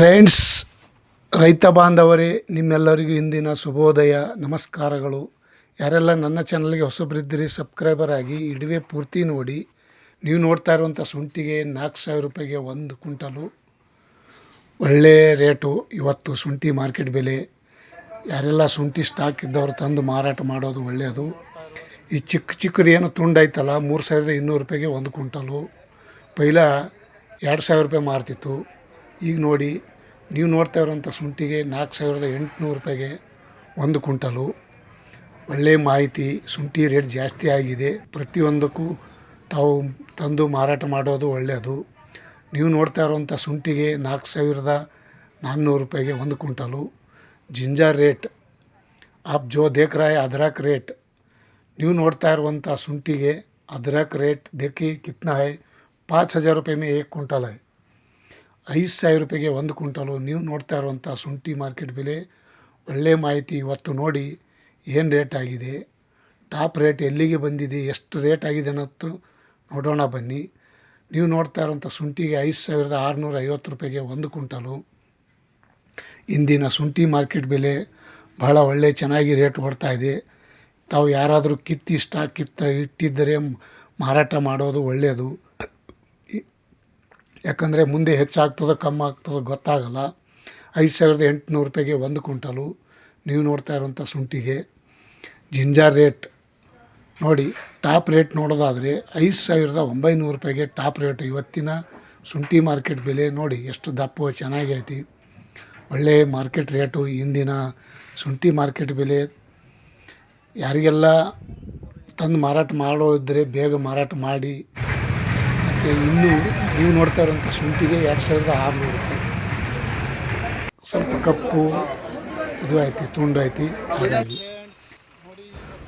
Friends ರೈತ ಬಾಂಧವರೇ, ನಿಮ್ಮೆಲ್ಲರಿಗೂ ಇಂದಿನ ಶುಭೋದಯ, ನಮಸ್ಕಾರಗಳು. ಯಾರೆಲ್ಲ ನನ್ನ ಚಾನಲ್ಗೆ ಹೊಸಬ್ರಿದ್ದೀರಿ ಸಬ್ಸ್ಕ್ರೈಬರ್ ಆಗಿ ಇಡುವೆ ಪೂರ್ತಿ ನೋಡಿ. ನೀವು ನೋಡ್ತಾ ಇರುವಂಥ ಶುಂಠಿಗೆ ನಾಲ್ಕು ಸಾವಿರ ರೂಪಾಯಿಗೆ ಒಂದು ಕುಂಟಲು ಒಳ್ಳೆಯ ರೇಟು, ಇವತ್ತು ಶುಂಠಿ ಮಾರ್ಕೆಟ್ ಬೆಲೆ. ಯಾರೆಲ್ಲ ಶುಂಠಿ ಸ್ಟಾಕ್ ಇದ್ದವರು ತಂದು ಮಾರಾಟ ಮಾಡೋದು ಒಳ್ಳೆಯದು. ಈ ಚಿಕ್ಕ ಚಿಕ್ಕದು ಏನು ತುಂಡೈತಲ್ಲ ಮೂರು ಸಾವಿರದ ಇನ್ನೂರು ರೂಪಾಯಿಗೆ ಒಂದು ಕುಂಟಲು ಪೈಲ ಎರಡು ಸಾವಿರ ರೂಪಾಯಿ ಮಾರ್ತಿತ್ತು. ಈಗ ನೋಡಿ ನೀವು ನೋಡ್ತಾ ಇರೋಂಥ ಶುಂಠಿಗೆ ನಾಲ್ಕು ಸಾವಿರದ ಎಂಟುನೂರು ರೂಪಾಯಿಗೆ ಒಂದು ಕ್ವಿಂಟಲು ಒಳ್ಳೆಯ ಮಾಹಿತಿ ಶುಂಠಿ ರೇಟ್ ಜಾಸ್ತಿ ಆಗಿದೆ ಪ್ರತಿಯೊಂದಕ್ಕೂ ತಾವು ತಂದು ಮಾರಾಟ ಮಾಡೋದು ಒಳ್ಳೆಯದು ನೀವು ನೋಡ್ತಾ ಇರುವಂಥ ಶುಂಠಿಗೆ ನಾಲ್ಕು ಸಾವಿರದ ನಾನ್ನೂರು ರೂಪಾಯಿಗೆ ಒಂದು ಕ್ವಿಂಟಲು ಜಿಂಜರ್ ರೇಟ್ आप जो देख रहा है अदरक रेट ನೀವು ನೋಡ್ತಾ ಇರುವಂಥ ಶುಂಠಿಗೆ ಅದ್ರಕ್ ರೇಟ್ देखिए कितना है पाँच हज़ार रुपये में एक कुंटल है ಐದು ಸಾವಿರ ರೂಪಾಯಿಗೆ ಒಂದು ಕುಂಟಲು ನೀವು ನೋಡ್ತಾ ಇರುವಂಥ ಶುಂಠಿ ಮಾರ್ಕೆಟ್ ಬೆಲೆ ಒಳ್ಳೆಯ ಮಾಹಿತಿ ಇವತ್ತು ನೋಡಿ ಏನು ರೇಟ್ ಆಗಿದೆ, ಟಾಪ್ ರೇಟ್ ಎಲ್ಲಿಗೆ ಬಂದಿದೆ, ಎಷ್ಟು ರೇಟ್ ಆಗಿದೆ ಅನ್ನೋದು ನೋಡೋಣ ಬನ್ನಿ. ನೀವು ನೋಡ್ತಾ ಇರುವಂಥ ಶುಂಠಿಗೆ ಐದು ಸಾವಿರದ ಆರುನೂರ ಐವತ್ತು ರೂಪಾಯಿಗೆ ಒಂದು ಕ್ವಿಂಟಲು. ಇಂದಿನ ಶುಂಠಿ ಮಾರ್ಕೆಟ್ ಬೆಲೆ ಬಹಳ ಒಳ್ಳೆ ಚೆನ್ನಾಗಿ ರೇಟ್ ಇದೆ. ತಾವು ಯಾರಾದರೂ ಕಿತ್ತಿ ಸ್ಟಾಕ್ ಕಿತ್ತ ಇಟ್ಟಿದ್ದರೆ ಮಾರಾಟ ಮಾಡೋದು ಒಳ್ಳೆಯದು. ಯಾಕಂದರೆ ಮುಂದೆ ಹೆಚ್ಚಾಗ್ತದೋ ಕಮ್ಮಿ ಆಗ್ತದೋ ಗೊತ್ತಾಗಲ್ಲ. ಐದು ಸಾವಿರದ ಎಂಟುನೂರು ರೂಪಾಯಿಗೆ ಒಂದು ಕ್ವಿಂಟಲು. ನೀವು ನೋಡ್ತಾ ಇರುವಂಥ ಶುಂಠಿಗೆ ಜಿಂಜರ್ ರೇಟ್ ನೋಡಿ, ಟಾಪ್ ರೇಟ್ ನೋಡೋದಾದರೆ ಐದು ಸಾವಿರದ ಒಂಬೈನೂರು ರೂಪಾಯಿಗೆ ಟಾಪ್ ರೇಟ್. ಇವತ್ತಿನ ಶುಂಠಿ ಮಾರ್ಕೆಟ್ ಬೆಲೆ ನೋಡಿ, ಎಷ್ಟು ದಪ್ಪ ಚೆನ್ನಾಗಿ ಐತಿ. ಒಳ್ಳೆಯ ಮಾರ್ಕೆಟ್ ರೇಟು. ಇಂದಿನ ಶುಂಠಿ ಮಾರ್ಕೆಟ್ ಬೆಲೆ ಯಾರಿಗೆಲ್ಲ ತಂದು ಮಾರಾಟ ಮಾಡೋ ಇದ್ದರೆ ಬೇಗ ಮಾರಾಟ ಮಾಡಿ ಇನ್ನೂ ನೀವು ನೋಡ್ತಾ ಇರೋಂಥ ಶುಂಠಿಗೆ ಎರಡು ಸಾವಿರದ ಆರುನೂರು ರೂಪಾಯಿ ಸ್ವಲ್ಪ ಕಪ್ಪು ಇದು ಐತಿ ತುಂಡು ಐತಿ ಹಾಗಾಗಿ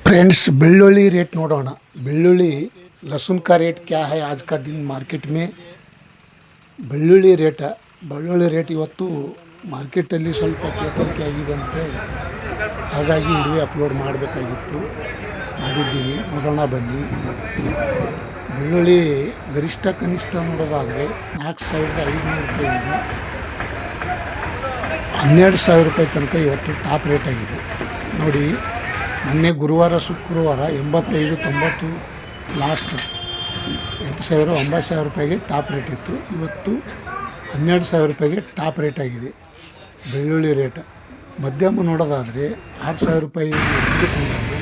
ಫ್ರೆಂಡ್ಸ್ ಬೆಳ್ಳುಳ್ಳಿ ರೇಟ್ ನೋಡೋಣ ಬೆಳ್ಳುಳ್ಳಿ लहसुन का रेट क्या है आज का दिन मार्केट में ಬೆಳ್ಳುಳ್ಳಿ ರೇಟ ಬೆಳ್ಳುಳ್ಳಿ ರೇಟ್ ಇವತ್ತು ಮಾರ್ಕೆಟಲ್ಲಿ ಸ್ವಲ್ಪ ಚೇತರಿಕೆ ಆಗಿದೆ ಅಂತೆ ಹಾಗಾಗಿ ಇಡುವೆ ಅಪ್ಲೋಡ್ ಮಾಡಬೇಕಾಗಿತ್ತು ಮಾಡಿದ್ದೀನಿ ನೋಡೋಣ ಬನ್ನಿ ಬೆಳ್ಳುಳ್ಳಿ ಗರಿಷ್ಠ ಕನಿಷ್ಠ ನೋಡೋದಾದರೆ ನಾಲ್ಕು ಸಾವಿರದ ಐದುನೂರು ರೂಪಾಯಿಂದ ಹನ್ನೆರಡು ಸಾವಿರ ರೂಪಾಯಿ ತನಕ ಇವತ್ತು ಟಾಪ್ ರೇಟ್ ಆಗಿದೆ. ನೋಡಿ, ಮೊನ್ನೆ ಗುರುವಾರ, ಶುಕ್ರವಾರ ಎಂಬತ್ತೈದು, ತೊಂಬತ್ತು, ಲಾಸ್ಟ್ ಎಂಟು ಸಾವಿರ, ಒಂಬತ್ತು ಸಾವಿರ ರೂಪಾಯಿಗೆ ಟಾಪ್ ರೇಟ್ ಇತ್ತು. ಇವತ್ತು ಹನ್ನೆರಡು ಸಾವಿರ ರೂಪಾಯಿಗೆ ಟಾಪ್ ರೇಟ್ ಆಗಿದೆ. ಬೆಳ್ಳುಳ್ಳಿ ರೇಟ್. ಮಧ್ಯಮ ನೋಡೋದಾದರೆ ಆರು ಸಾವಿರ ರೂಪಾಯಿ ಒಂದು ಕ್ವಿಂಟಲು,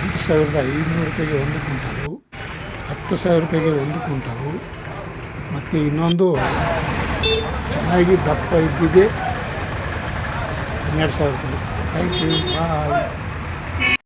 ಎಂಟು ಸಾವಿರದ ಐದುನೂರು ರೂಪಾಯಿಗೆ ಒಂದು ಕ್ವಿಂಟಲು ಹತ್ತು ಸಾವಿರ ರೂಪಾಯಿಗೆ ಒಂದು ಕುಂಟಲು ಮತ್ತು ಇನ್ನೊಂದು ಚೆನ್ನಾಗಿ ದಪ್ಪ ಇದ್ದಿದೆ. ಹನ್ನೆರಡು ಸಾವಿರ ರೂಪಾಯಿ. Thank you bye